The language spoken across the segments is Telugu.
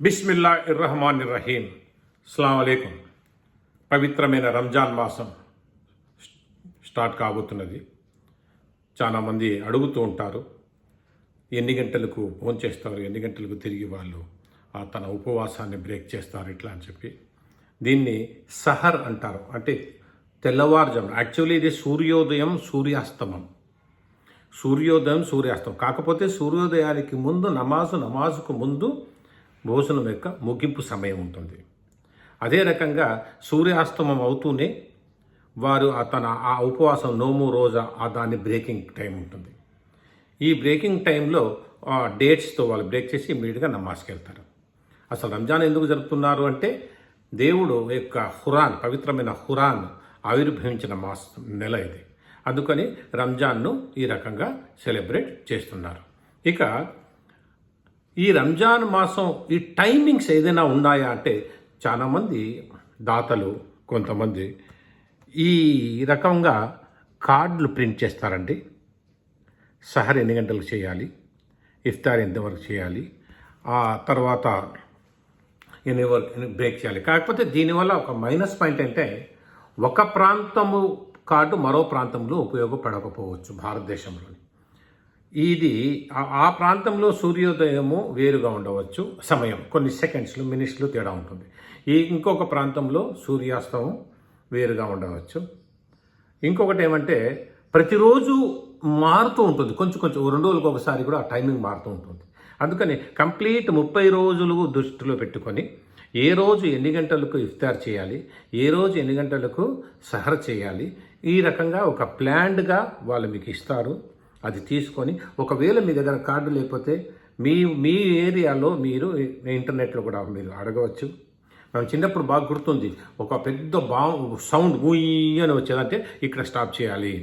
బిస్మిల్లా ఇర్రహమాన్ ఇర్రహీం అస్సలం అలైకుం. పవిత్రమైన రంజాన్ మాసం స్టార్ట్ కాబోతున్నది. చాలామంది అడుగుతూ ఉంటారు ఎన్ని గంటలకు ఫోన్ చేస్తారు ఎన్ని గంటలకు తిరిగి వాళ్ళు ఆ తన ఉపవాసాన్ని బ్రేక్ చేస్తారు ఇట్లా అని చెప్పి. దీన్ని సహర్ అంటారు. అంటే తెల్లవారుజాము యాక్చువల్లీ ఇది సూర్యోదయం సూర్యాస్తమం. సూర్యోదయం సూర్యాస్తమం. కాకపోతే సూర్యోదయానికి ముందు నమాజు నమాజుకు ముందు భోజనం యొక్క ముగింపు సమయం ఉంటుంది. అదే రకంగా సూర్యాస్తమం అవుతూనే వారు తన ఆ ఉపవాసం నోము రోజా ఆ దాని బ్రేకింగ్ టైం ఉంటుంది. ఈ బ్రేకింగ్ టైంలో ఆ డేట్స్తో వాళ్ళు బ్రేక్ చేసి ఇమీడియట్గా నమాజ్కి వెళ్తారు. అసలు రంజాన్ ఎందుకు జరుపుతున్నారు అంటే దేవుడు యొక్క హురాన్ పవిత్రమైన హురాన్ ఆవిర్భవించిన మాస నెల ఇది. అందుకని రంజాన్ను ఈ రకంగా సెలబ్రేట్ చేస్తున్నారు. ఇక ఈ రంజాన్ మాసం ఈ టైమింగ్స్ ఏదైనా ఉన్నాయా అంటే చాలామంది దాతలు కొంతమంది ఈ రకంగా కార్డులు ప్రింట్ చేస్తారండి. సహర్ ఎన్ని గంటలకు చేయాలి? ఇఫ్తార్ ఎంతవరకు చేయాలి? ఆ తర్వాత ఎన్ని వరకు బ్రేక్ చేయాలి? కాకపోతే దీనివల్ల ఒక మైనస్ పాయింట్ అంటే ఒక ప్రాంతము కార్డు మరో ప్రాంతంలో ఉపయోగపడకపోవచ్చు భారతదేశంలోని. ఇది ఆ- ప్రాంతంలో సూర్యోదయము వేరుగా ఉండవచ్చు. సమయం కొన్ని సెకండ్స్లు మినిట్స్లు తేడా ఉంటుంది. ఈ ఇంకొక ప్రాంతంలో సూర్యాస్తమం వేరుగా ఉండవచ్చు. ఇంకొకటి ఏమంటే ప్రతిరోజు మారుతూ ఉంటుంది. కొంచెం కొంచెం రెండు రోజులకు ఒకసారి కూడా ఆ టైమింగ్ మారుతూ ఉంటుంది. అందుకని కంప్లీట్ ముప్పై రోజులు దృష్టిలో పెట్టుకొని ఏ రోజు ఎన్ని గంటలకు ఇఫ్తార్ చేయాలి ఏ రోజు ఎన్ని గంటలకు సహర్ చేయాలి ఈ రకంగా ఒక ప్లాన్డ్గా వాళ్ళు మీకు ఇస్తారు. అది తీసుకొని ఒకవేళ మీ దగ్గర కార్డు లేకపోతే మీ మీ ఏరియాలో మీరు ఇంటర్నెట్లో కూడా మీరు అడగవచ్చు. మనం చిన్నప్పుడు బాగా గుర్తుంది. ఒక పెద్ద బా సౌండ్ గుయ్యి అని వచ్చేదంటే ఇక్కడ స్టాప్ చేయాలి.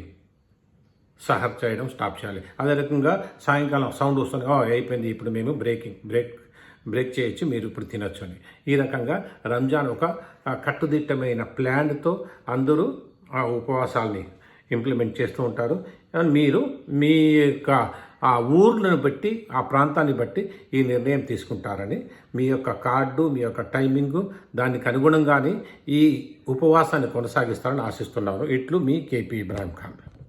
సహర్ చేయడం స్టాప్ చేయాలి. అదే రకంగా సాయంకాలం సౌండ్ వస్తుంది. అయిపోయింది. ఇప్పుడు మేము బ్రేకింగ్ బ్రేక్ బ్రేక్ చేయొచ్చు. మీరు ఇప్పుడు తినొచ్చు అని. ఈ రకంగా రంజాన్ ఒక కట్టుదిట్టమైన ప్లాన్తో అందరూ ఆ ఉపవాసాల్ని ఇంప్లిమెంట్ చేస్తూ ఉంటారు. మీరు మీ యొక్క ఆ ఊర్లను బట్టి ఆ ప్రాంతాన్ని బట్టి ఈ నిర్ణయం తీసుకుంటారని మీ యొక్క కార్డు మీ యొక్క టైమింగు దానికి అనుగుణంగానే ఈ ఉపవాసాన్ని కొనసాగిస్తారని ఆశిస్తున్నాను. ఇట్లు మీ కేపీ ఇబ్రాహిం ఖాన్.